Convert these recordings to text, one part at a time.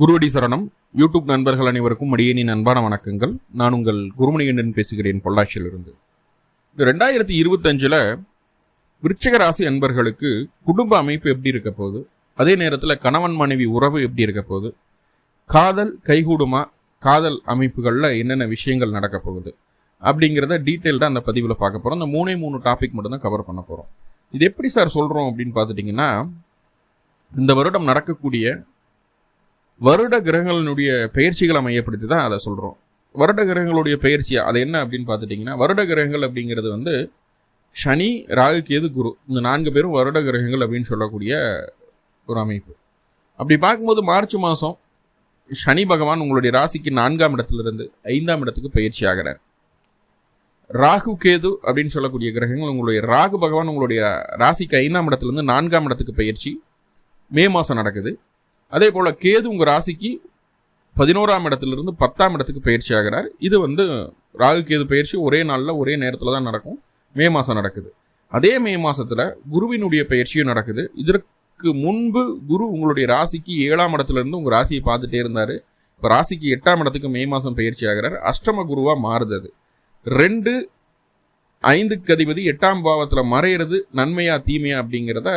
குருவடி சரணம். யூடியூப் நண்பர்கள் அனைவருக்கும் அடியேனின் அன்பான வணக்கங்கள். நான் உங்கள் குருமணிகண்டன் பேசுகிறேன் பொள்ளாச்சியிலிருந்து. இந்த ரெண்டாயிரத்தி இருபத்தஞ்சில் விருச்சிக ராசி அன்பர்களுக்கு குடும்ப அமைப்பு எப்படி இருக்க போகுது? அதே நேரத்தில் கணவன் மனைவி உறவு எப்படி இருக்க போகுது? காதல் கைகூடுமா? காதல் அமைப்புகளில் என்னென்ன விஷயங்கள் நடக்க போகுது? அப்படிங்கிறத டீட்டெயில்டாக அந்த பதிவில் பார்க்க போகிறோம் அந்த மூணே மூணு டாபிக் மட்டும்தான் கவர் பண்ண போகிறோம் இது எப்படி சார் சொல்கிறோம் அப்படின்னு பார்த்துட்டிங்கன்னா இந்த வருடம் நடக்கக்கூடிய வருட கிரகங்களினுடைய பெயர்ச்சிகளை மையப்படுத்தி தான் அதை சொல்கிறோம் வருட கிரகங்களுடைய பெயர்ச்சி அது என்ன அப்படின்னு பார்த்துட்டிங்கன்னா வருட கிரகங்கள் அப்படிங்கிறது வந்து சனி ராகு கேது குரு இந்த நான்கு பேரும் வருட கிரகங்கள் அப்படின்னு சொல்லக்கூடிய ஒரு அமைப்பு. அப்படி பார்க்கும்போது மார்ச் மாதம் சனி பகவான் உங்களுடைய ராசிக்கு நான்காம் இடத்துலேருந்து ஐந்தாம் இடத்துக்கு பயிற்சி ஆகிறார். ராகு கேது அப்படின்னு சொல்லக்கூடிய கிரகங்கள் உங்களுடைய ராகு பகவான் உங்களுடைய ராசிக்கு ஐந்தாம் இடத்துலேருந்து நான்காம் இடத்துக்கு பயிற்சி மே மாதம் நடக்குது. அதே போல் கேது உங்கள் ராசிக்கு பதினோராம் இடத்துலேருந்து பத்தாம் இடத்துக்கு பயிற்சி ஆகிறார். இது வந்து ராகு கேது பயிற்சி ஒரே நாளில் ஒரே நேரத்தில் தான் நடக்கும். மே மாதம் நடக்குது. அதே மே மாதத்தில் குருவினுடைய பயிற்சியும் நடக்குது. இதற்கு முன்பு குரு உங்களுடைய ராசிக்கு ஏழாம் இடத்துலேருந்து உங்கள் ராசியை பார்த்துட்டே இருந்தார். இப்போ ராசிக்கு எட்டாம் இடத்துக்கு மே மாதம் பயிற்சி ஆகிறார். அஷ்டம குருவாக மாறுது அது ரெண்டு ஐந்துக்கு அதிபதி எட்டாம் பாவத்தில் மறையிறது நன்மையா தீமையா அப்படிங்கிறத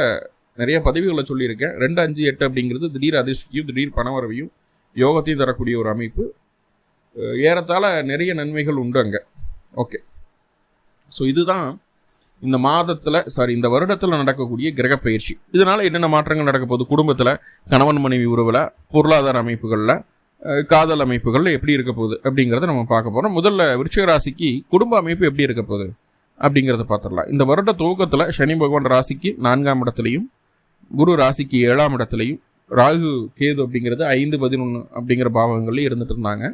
நிறைய பதிவுகளை சொல்லியிருக்கேன். ரெண்டு அஞ்சு எட்டு அப்படிங்கிறது திடீர் அதிர்ஷ்டியும் திடீர் பணவரவையும் யோகத்தையும் தரக்கூடிய ஒரு அமைப்பு. ஏறத்தாழ நிறைய நன்மைகள் உண்டு அங்கே ஓகே. ஸோ இதுதான் இந்த மாதத்தில் சாரி இந்த வருடத்தில் நடக்கக்கூடிய கிரக பயிற்சி. இதனால் என்னென்ன மாற்றங்கள் நடக்க போகுது? குடும்பத்தில் கணவன் மனைவி உறவில் பொருளாதார அமைப்புகளில் காதல் அமைப்புகளில் எப்படி இருக்க போகுது அப்படிங்கிறத நம்ம பார்க்க போகிறோம் முதல்ல விருச்சிக ராசிக்கு குடும்ப அமைப்பு எப்படி இருக்க போகுது அப்படிங்கிறத பார்த்துடலாம். இந்த வருட துவக்கத்தில் சனி பகவான் ராசிக்கு நான்காம் இடத்துலையும் குரு ராசிக்கு ஏழாம் இடத்துலையும் ராகு கேது அப்படிங்கிறது ஐந்து பதினொன்று அப்படிங்கிற பாவங்கள்லேயும் இருந்துட்டு இருந்தாங்க.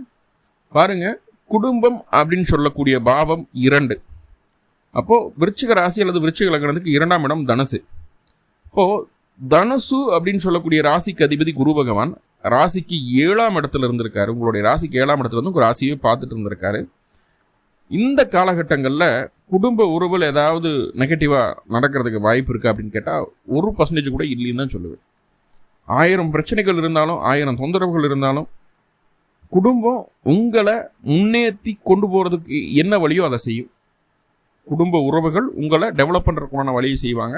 பாருங்க குடும்பம் அப்படின்னு சொல்லக்கூடிய பாவம் இரண்டு. அப்போது விருச்சிக ராசி அல்லது விருச்சிக லக்னத்துக்கு இரண்டாம் இடம் தனுசு. இப்போது தனுசு அப்படின்னு சொல்லக்கூடிய ராசிக்கு அதிபதி குரு பகவான் ராசிக்கு ஏழாம் இடத்துல இருந்திருக்காரு. உங்களுடைய ராசிக்கு ஏழாம் இடத்துல இருந்து ராசியே ராசியை பார்த்துட்டு இருந்திருக்காரு. இந்த காலகட்டங்களில் குடும்ப உறவில் ஏதாவது நெகட்டிவாக நடக்கிறதுக்கு வாய்ப்பு இருக்குது அப்படின்னு கேட்டால் ஒரு பர்சன்டேஜ் கூட இல்லைன்னு தான் சொல்லுவேன். ஆயிரம் பிரச்சனைகள் இருந்தாலும் ஆயிரம் தொந்தரவுகள் இருந்தாலும் குடும்பம் உங்களை முன்னேற்றி கொண்டு போகிறதுக்கு என்ன வழியோ அதை செய்யும். குடும்ப உறவுகள் உங்களை டெவலப் பண்ணுறதுக்கான வழியை செய்வாங்க.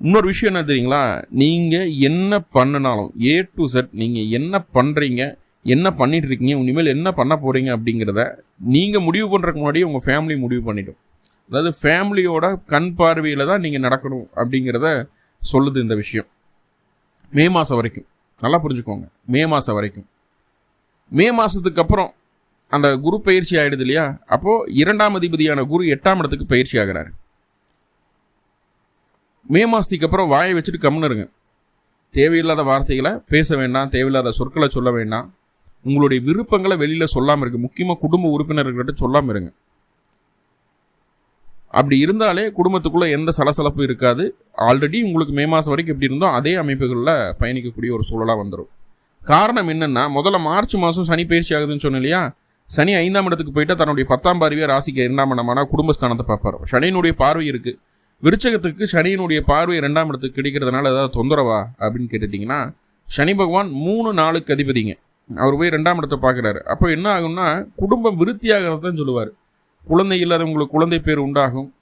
இன்னொரு விஷயம் என்ன தெரியுங்களா? நீங்கள் என்ன பண்ணினாலும் ஏ டு செட் நீங்கள் என்ன பண்ணுறீங்க என்ன பண்ணிட்டு இருக்கீங்க இனிமேல் என்ன பண்ண போகிறீங்க அப்படிங்கிறத நீங்கள் முடிவு பண்ணுறதுக்கு முன்னாடியே உங்கள் ஃபேமிலி முடிவு பண்ணிவிடும் அதாவது ஃபேமிலியோட கண் பார்வையில் தான் நீங்கள் நடக்கணும் அப்படிங்கிறத சொல்லுது இந்த விஷயம். மே மாதம் வரைக்கும். நல்லா புரிஞ்சுக்கோங்க. மே மாதம் வரைக்கும். மே மாதத்துக்கு அப்புறம் அந்த குரு பயிற்சி ஆகிடுது இல்லையா? அப்போது இரண்டாம் அதிபதியான குரு எட்டாம் இடத்துக்கு பயிற்சி ஆகிறார். மே மாதத்துக்கு அப்புறம் வாயை வச்சுட்டு கம்முன்னு இருங்க. தேவையில்லாத வார்த்தைகளை பேச வேண்டாம் தேவையில்லாத சொற்களை சொல்ல வேண்டாம். உங்களுடைய விருப்பங்களை வெளியில் சொல்லாமல் இருக்குது முக்கியமாக குடும்ப உறுப்பினர்கள்கிட்ட சொல்லாமல் இருங்க. அப்படி இருந்தாலே குடும்பத்துக்குள்ளே எந்த சலசலப்பும் இருக்காது. ஆல்ரெடி உங்களுக்கு மே மாதம் வரைக்கும் எப்படி இருந்தோ அதே அமைப்புகளில் பயணிக்கக்கூடிய ஒரு சூழலாக வந்துடும் காரணம் என்னென்னா முதல்ல மார்ச் மாதம் சனி பயிற்சி ஆகுதுன்னு சொன்னேன் இல்லையா? சனி ஐந்தாம் இடத்துக்கு போயிட்டால் தன்னுடைய பத்தாம் பார்வையை ராசிக்கு இரண்டாம் இடமான குடும்பஸ்தானத்தை பார்ப்பார். சனியினுடைய பார்வை இருக்குது விருச்சகத்துக்கு சனியினுடைய பார்வை இரண்டாம் இடத்துக்கு கிடைக்கிறதுனால ஏதாவது தொந்தரவா அப்படின்னு கேட்டுட்டிங்கன்னா சனி பகவான் மூணு நாளுக்கு அதிபதிங்க. அவர் போய் ரெண்டாம் இடத்தை பார்க்குறாரு. அப்போ என்ன ஆகும்னா குடும்பம் விருத்தியாகிறது தான் சொல்லுவார். குழந்தை இல்லாதவங்களுக்கு குழந்தை பேர் உண்டாகும்.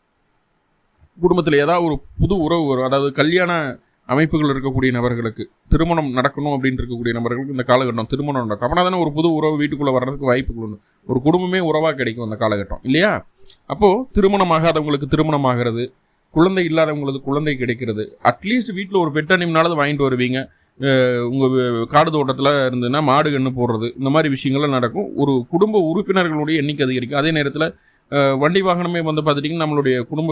குடும்பத்தில் ஏதாவது ஒரு புது உறவு வரும். அதாவது கல்யாண அமைப்புகள் இருக்கக்கூடிய நபர்களுக்கு திருமணம் நடக்கணும் அப்படின்னு இருக்கக்கூடிய நபர்களுக்கு இந்த காலகட்டம் திருமணம் நடக்கும். அப்படின்னா தானே ஒரு புது உறவு வீட்டுக்குள்ளே வர்றதுக்கு வாய்ப்புகள் உண்டு. ஒரு குடும்பமே உறவாக கிடைக்கும் அந்த காலகட்டம். இல்லையா? அப்போது திருமணம் ஆகாதவங்களுக்கு திருமணம் ஆகிறது. குழந்தை இல்லாதவங்களுக்கு குழந்தை கிடைக்கிறது. அட்லீஸ்ட் வீட்டில் ஒரு பெட்டனிம்னாலும் வாங்கிட்டு வருவீங்க. உங்கள் காடு தோட்டத்தில் இருந்ததுன்னா மாடு கன்று போடுறது. இந்த மாதிரி விஷயங்கள்லாம் நடக்கும். ஒரு குடும்ப உறுப்பினர்களுடைய எண்ணிக்கை அதிகரிக்கும். அதே நேரத்தில் வண்டி வாகனமே வந்து பார்த்துட்டிங்கன்னா நம்மளுடைய குடும்ப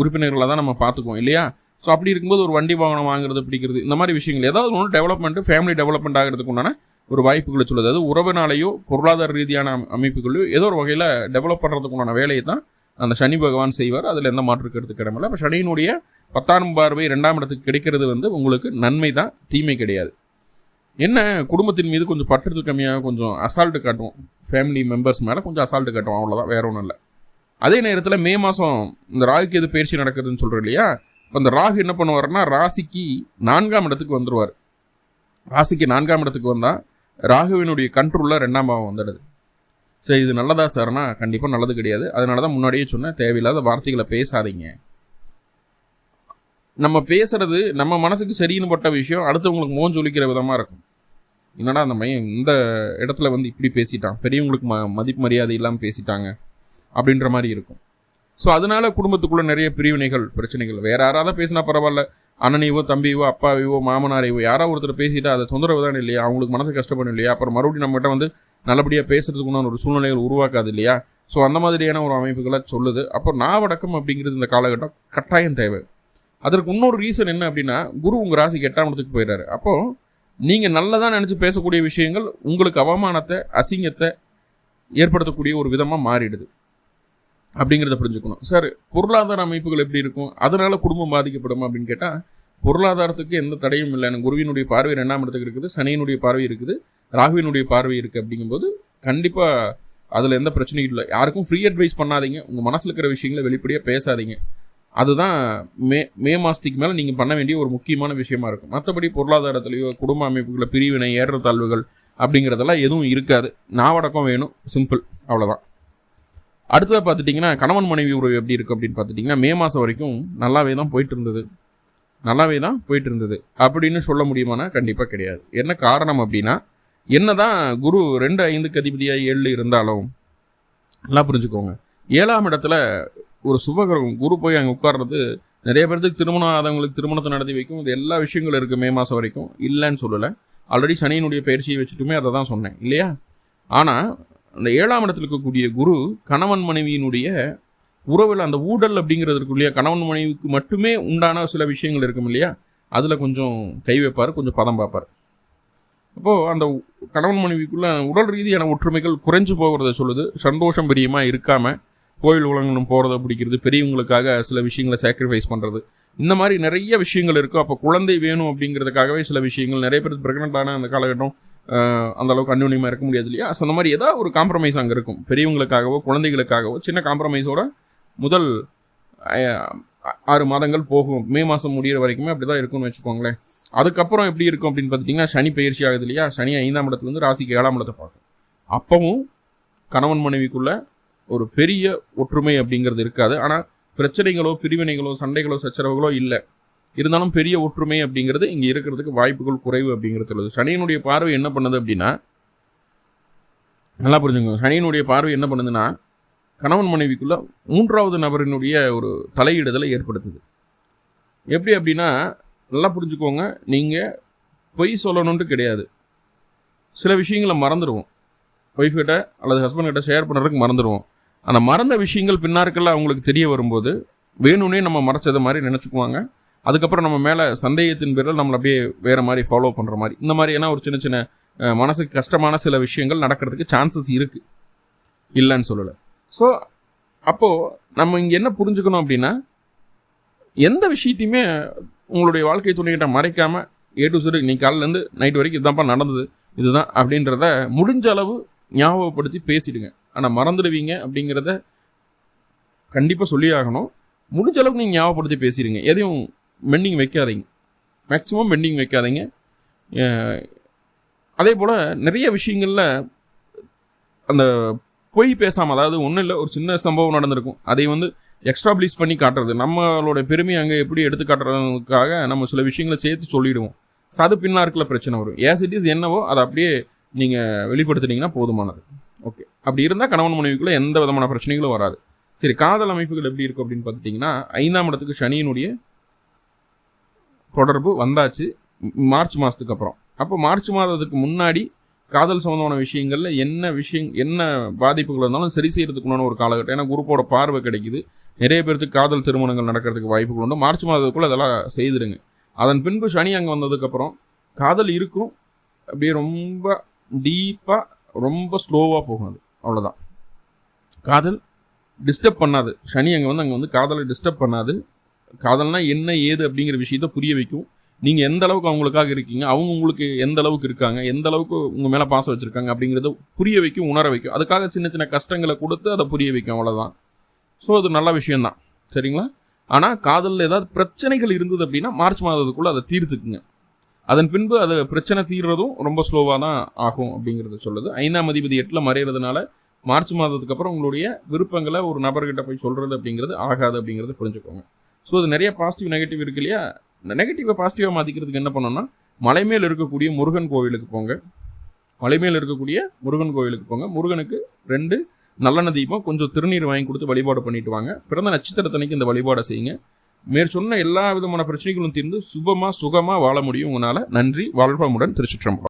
உறுப்பினர்களை தான் நம்ம பார்த்துக்குவோம் இல்லையா? ஸோ அப்படி இருக்கும்போது ஒரு வண்டி வாகனம் வாங்குறது பிடிக்கிறது இந்த மாதிரி விஷயங்கள் ஏதாவது ஒன்று டெவலப்மெண்ட்டு ஃபேமிலி டெவலப்மெண்ட் ஆகிறதுக்கு உண்டான ஒரு வாய்ப்புகளை சொல்லுது. அது உறவினாலேயோ பொருளாதார ரீதியான அமைப்புகளையோ ஏதோ ஒரு வகையில் டெவலப் பண்ணுறதுக்கு உண்டான வேலையை தான் அந்த சனி பகவான் செய்வார். அதில் எந்த மாற்று கருத்து கிடமில்ல இப்போ சனியினுடைய பத்தாம் பார்வை ரெண்டாம் இடத்துக்கு கிடைக்கிறது வந்து உங்களுக்கு நன்மை தான் தீமை கிடையாது. என்ன குடும்பத்தின் மீது கொஞ்சம் பற்றுதல் கம்மியாக கொஞ்சம் அசால்ட்டு காட்டுவோம். ஃபேமிலி மெம்பர்ஸ் மேலே கொஞ்சம் அசால்ட்டு காட்டுவோம் அவ்வளோதான் வேற ஒன்றும் இல்லை. அதே நேரத்தில் மே மாதம் இந்த ராகுக்கு எது பயிற்சி நடக்குதுன்னு சொல்கிறோம் இல்லையா? இப்போ அந்த ராகு என்ன பண்ணுவார்னா ராசிக்கு நான்காம் இடத்துக்கு வந்துடுவார் ராசிக்கு நான்காம் இடத்துக்கு வந்தால் ராகுவினுடைய கண்ட்ரோலில் ரெண்டாம் பாவம் வந்துடுது. சரி இது நல்லதா சார்னா கண்டிப்பாக நல்லது கிடையாது. அதனால தான் முன்னாடியே சொன்னேன் தேவையில்லாத வார்த்தைகளை பேசாதீங்க. நம்ம பேசுறது நம்ம மனசுக்கு சரின்னு பட்ட விஷயம் அடுத்தவங்களுக்கு மோஞ்சு ஒழிக்கிற விதமாக இருக்கும். என்னடா அந்த மையம் இந்த இடத்துல வந்து இப்படி பேசிட்டான். பெரியவங்களுக்கு ம மதிப்பு மரியாதை இல்லாமல் பேசிட்டாங்க. அப்படின்ற மாதிரி இருக்கும். ஸோ அதனால குடும்பத்துக்குள்ள நிறைய பிரிவினைகள் பிரச்சனைகள். வேற யாராவது பேசினா பரவாயில்ல. அண்ணனையோ தம்பியோ அப்பாவையோ மாமனாரையோ யாரோ ஒருத்தர் பேசிட்டு அதை தொந்தரவு தான் இல்லையா? அவங்களுக்கு மனசு கஷ்டப்படும் இல்லையா? அப்புறம் மறுபடியும் நம்மகிட்ட வந்து நல்லபடியாக பேசுறதுக்குன்னு ஒரு சூழ்நிலைகள் உருவாக்காது இல்லையா? ஸோ அந்த மாதிரியான ஒரு அமைப்புகளை சொல்லுது. அப்போ நாவடக்கம் அப்படிங்கிறது இந்த காலகட்டம் கட்டாயம் தேவை. அதற்கு இன்னொரு ரீசன் என்ன அப்படின்னா குரு உங்கள் ராசிக்கு எட்டாம் இடத்துக்கு போயிடுறாரு அப்போது நீங்கள் நல்லதாக நினச்சி பேசக்கூடிய விஷயங்கள் உங்களுக்கு அவமானத்தை அசிங்கத்தை ஏற்படுத்தக்கூடிய ஒரு விதமாக மாறிடுது. அப்படிங்கிறத புரிஞ்சுக்கணும். சார் பொருளாதார அமைப்புகள் எப்படி இருக்கும்? அதனால குடும்பம் பாதிக்கப்படும் அப்படின்னு கேட்டால் பொருளாதாரத்துக்கு எந்த தடையும் இல்லை. எனக்கு குருவினுடைய பார்வை ரெண்டாம் இடத்துக்கு இருக்குது சனியினுடைய பார்வை இருக்குது ராகுவினுடைய பார்வை இருக்குது அப்படிங்கும்போது கண்டிப்பாக அதில் எந்த பிரச்சனையும் இல்லை. யாருக்கும் ஃப்ரீ அட்வைஸ் பண்ணாதீங்க. உங்கள் மனசில் இருக்கிற விஷயங்களை வெளிப்படையாக பேசாதீங்க. அதுதான் மே மே மாதத்துக்கு மேலே நீங்கள் பண்ண வேண்டிய ஒரு முக்கியமான விஷயமா இருக்கும். மற்றபடி பொருளாதாரத்துலேயோ குடும்ப அமைப்புகளில் பிரிவினை ஏற்றத்தாழ்வுகள் அப்படிங்கிறதெல்லாம் எதுவும் இருக்காது. நாவடக்கம் வேணும். சிம்பிள் அவ்வளோதான் அடுத்ததாக பார்த்துட்டிங்கன்னா கணவன் மனைவி உறவு எப்படி இருக்குது அப்படின்னு பார்த்துட்டிங்கன்னா மே மாதம் வரைக்கும் நல்லாவே தான் போயிட்டு இருந்தது நல்லாவே தான் போயிட்டு இருந்தது அப்படின்னு சொல்ல முடியுமானா கண்டிப்பாக கிடையாது. என்ன காரணம் அப்படின்னா என்ன தான் குரு ரெண்டு ஐந்துக்கு அதிபதியாக ஏழு இருந்தாலும் நல்லா புரிஞ்சுக்கோங்க. ஏழாம் இடத்துல ஒரு சுபகிரகம் குரு போய் அங்கே உட்கார்றது நிறைய பேருக்கு திருமணம் ஆதவங்களுக்கு திருமணத்தை நடத்தி வைக்கும் இது எல்லா விஷயங்களும் இருக்குது மே மாதம் வரைக்கும். இல்லைன்னு சொல்லலை. ஆல்ரெடி சனியினுடைய பயிற்சியை வச்சுட்டுமே அதை தான் சொன்னேன். இல்லையா? ஆனால் அந்த ஏழாம் இடத்துல இருக்கக்கூடிய குரு கணவன் மனைவியினுடைய உறவில் அந்த ஊடல் அப்படிங்கிறதுக்குள்ளேயே கணவன் மனைவிக்கு மட்டுமே உண்டான சில விஷயங்கள் இருக்கும் இல்லையா? அதில் கொஞ்சம் கை வைப்பார் கொஞ்சம் பதம் பார்ப்பார். அப்போது அந்த கணவன் மனைவிக்குள்ள உடல் ரீதியான ஒற்றுமைகள் குறைஞ்சு போகிறத சொல்லுது. சந்தோஷம் பிரியமாக இருக்காமல் கோயில் உலகங்களும் போகிறத பிடிக்கிறது பெரியவங்களுக்காக சில விஷயங்களை சாக்ரிஃபைஸ் பண்ணுறது இந்த மாதிரி நிறைய விஷயங்கள் இருக்கும். அப்போ குழந்தை வேணும் அப்படிங்கிறதுக்காகவே சில விஷயங்கள் நிறைய பேர் ப்ரெக்னென்ட் ஆன அந்த காலகட்டம் அந்த அளவுக்கு இருக்க முடியாது இல்லையா? ஸோ அந்த மாதிரி ஏதாவது ஒரு காம்ப்ரமைஸ் அங்கே இருக்கும். பெரியவங்களுக்காகவோ குழந்தைகளுக்காகவோ சின்ன காம்ப்ரமைஸோட முதல் ஆறு மாதங்கள் போகும். மே மாதம் முடிகிற வரைக்குமே அப்படி தான் இருக்கும்னு வச்சுக்கோங்களேன். அதுக்கப்புறம் எப்படி இருக்கும் அப்படின்னு பார்த்துட்டிங்கன்னா சனி பயிற்சி ஆகுது இல்லையா? சனி ஐந்தாம் இடத்துலேருந்து ராசிக்கு ஏழாம் இடத்தை பார்க்கும். அப்பவும் கணவன் மனைவிக்குள்ள ஒரு பெரிய ஒற்றுமை அப்படிங்கிறது இருக்காது. ஆனால் பிரச்சனைகளோ பிரிவினைகளோ சண்டைகளோ சச்சரவுகளோ இல்லை. இருந்தாலும் பெரிய ஒற்றுமை அப்படிங்கிறது இங்கே இருக்கிறதுக்கு வாய்ப்புகள் குறைவு அப்படிங்கிறது உள்ளது பார்வை என்ன பண்ணுது அப்படின்னா நல்லா புரிஞ்சுங்க சனியனுடைய பார்வை என்ன பண்ணுதுன்னா கணவன் மனைவிக்குள்ளே மூன்றாவது நபரினுடைய ஒரு தலையிடுதலை ஏற்படுத்துது. எப்படி அப்படின்னா நல்லா புரிஞ்சுக்கோங்க. நீங்கள் பொய் சொல்லணுன்ட்டு கிடையாது. சில விஷயங்களை மறந்துடுவோம். ஒய்ஃப் கிட்ட அல்லது ஹஸ்பண்ட் கிட்ட ஷேர் பண்ணுறதுக்கு மறந்துடுவோம். ஆனால் மறந்த விஷயங்கள் பின்னாருக்கெல்லாம் அவங்களுக்கு தெரிய வரும்போது வேணும்னே நம்ம மறைச்சது மாதிரி நினச்சிக்குவாங்க. அதுக்கப்புறம் நம்ம மேலே சந்தேகத்தின் பேரில் நம்மளை அப்படியே வேறு மாதிரி ஃபாலோ பண்ணுற மாதிரி. இந்த மாதிரியான ஒரு சின்ன சின்ன மனசுக்கு கஷ்டமான சில விஷயங்கள் நடக்கிறதுக்கு சான்சஸ் இருக்குது இல்லைன்னு சொல்லலை. ஸோ அப்போது நம்ம இங்கே என்ன புரிஞ்சுக்கணும் அப்படின்னா எந்த விஷயத்தையுமே உங்களுடைய வாழ்க்கை துணைகிட்ட மறைக்காமல் ஏ டு சுடு நீ காலிலேருந்து நைட் வரைக்கும் இதுதான்ப்பா நடந்தது இதுதான் அப்படின்றத முடிஞ்ச அளவு ஞாபகப்படுத்தி பேசிடுங்க. ஆனால் மறந்துடுவீங்க அப்படிங்கிறத கண்டிப்பாக சொல்லி ஆகணும். முடிஞ்ச அளவுக்கு நீங்கள் ஞாபகப்படுத்தி பேசிடுங்க. எதையும் பெண்டிங் வைக்காதீங்க. மேக்ஸிமம் பெண்டிங் வைக்காதீங்க. அதே போல் நிறைய விஷயங்களில் அந்த பொய் பேசாமல் அதாவது ஒன்றும் இல்லை ஒரு சின்ன சம்பவம் நடந்திருக்கும். அதை வந்து எக்ஸ்ட்ராப்ளீஸ் பண்ணி காட்டுறது. நம்மளோட பெருமை அங்கே எப்படி எடுத்து காட்டுறதுக்காக நம்ம சில விஷயங்களை சேர்த்து சொல்லிவிடுவோம் சது பின்னாருக்குள்ள பிரச்சனை வரும். ஏஸ் இட் இஸ் என்னவோ அதை அப்படியே நீங்கள் வெளிப்படுத்துனீங்கன்னா போதுமானது. ஓகே அப்படி இருந்தால் கணவன் மனைவிக்குள்ளே எந்த விதமான பிரச்சனைகளும் வராது. சரி காதல் அமைப்புகள் எப்படி இருக்கும் அப்படின்னு பார்த்துட்டிங்கன்னா ஐந்தாம் இடத்துக்கு சனியினுடைய தொடர்பு வந்தாச்சு மார்ச் மாதத்துக்கு அப்புறம். அப்போ மார்ச் மாதத்துக்கு முன்னாடி காதல் சம்மந்தமான விஷயங்களில் என்ன விஷயம் என்ன பாதிப்புகள் இருந்தாலும் சரி செய்கிறதுக்குள்ளான ஒரு காலகட்டம். ஏன்னா குரூப்போட பார்வை கிடைக்குது. நிறைய பேருக்கு காதல் திருமணங்கள் நடக்கிறதுக்கு வாய்ப்புகள் உண்டு. மார்ச் மாதத்துக்குள்ளே அதெல்லாம் செய்திடுங்க. அதன் பின்பு சனி அங்கே வந்ததுக்கப்புறம் காதல் இருக்கும். அப்படியே ரொம்ப டீப்பாக ரொம்ப ஸ்லோவாக போகும் அது. அவ்வளோதான் காதல் டிஸ்டர்ப் பண்ணாது. சனி அங்கே வந்து அங்கே வந்து காதலை டிஸ்டர்ப் பண்ணாது. காதல்னால் என்ன ஏது அப்படிங்கிற விஷயத்த புரிய வைக்கும். நீங்கள் எந்த அளவுக்கு அவங்களுக்காக இருக்கீங்க அவங்க உங்களுக்கு எந்த அளவுக்கு இருக்காங்க எந்த அளவுக்கு உங்கள் மேலே பாசம் வச்சுருக்காங்க அப்படிங்கிறத புரிய வைக்கும் உணர வைக்கும். அதுக்காக சின்ன சின்ன கஷ்டங்களை கொடுத்து அதை புரிய வைக்கும் அவ்வளோதான் ஸோ அது நல்ல விஷயந்தான் சரிங்களா? ஆனால் காதலில் ஏதாவது பிரச்சனைகள் இருந்தது அப்படின்னா மார்ச் மாதத்துக்குள்ளே அதை தீர்த்துக்குங்க. அதன் பின்பு அது பிரச்சனை தீர்றதும் ரொம்ப ஸ்லோவாக தான் ஆகும் அப்படிங்கிறத சொல்லுது. ஐந்தாம் அதிபதி எட்டில் மறையிறதுனால மார்ச் மாதத்துக்கு அப்புறம் உங்களுடைய விருப்பங்களை ஒரு நபர்கிட்ட போய் சொல்கிறது அப்படிங்கிறது ஆகாது அப்படிங்கிறத புரிஞ்சுக்கோங்க. ஸோ அது நிறைய பாசிட்டிவ் நெகட்டிவ் இருக்கு இல்லையா? நெகட்டிவை பாசிட்டிவாக மாற்றிக்கிறதுக்கு என்ன பண்ணோம்னா மலை மேல் இருக்கக்கூடிய முருகன் கோவிலுக்கு போங்க. மலை மேல் இருக்கக்கூடிய முருகன் கோவிலுக்கு போங்க. முருகனுக்கு ரெண்டு நல்லெண்ண தீபம் கொஞ்சம் திருநீர் வாங்கி கொடுத்து வழிபாடு பண்ணிட்டு வாங்க. பிறந்த நட்சத்திரத்தனைக்கு இந்த வழிபாடை செய்யுங்க. மேற்சொன்ன எல்லா விதமான பிரச்சனைகளும் தீர்ந்து சுபமாக சுகமாக வாழ முடியும் உங்களால். நன்றி வாழ்வாமுடன் திருச்சிற்றம்பலம்.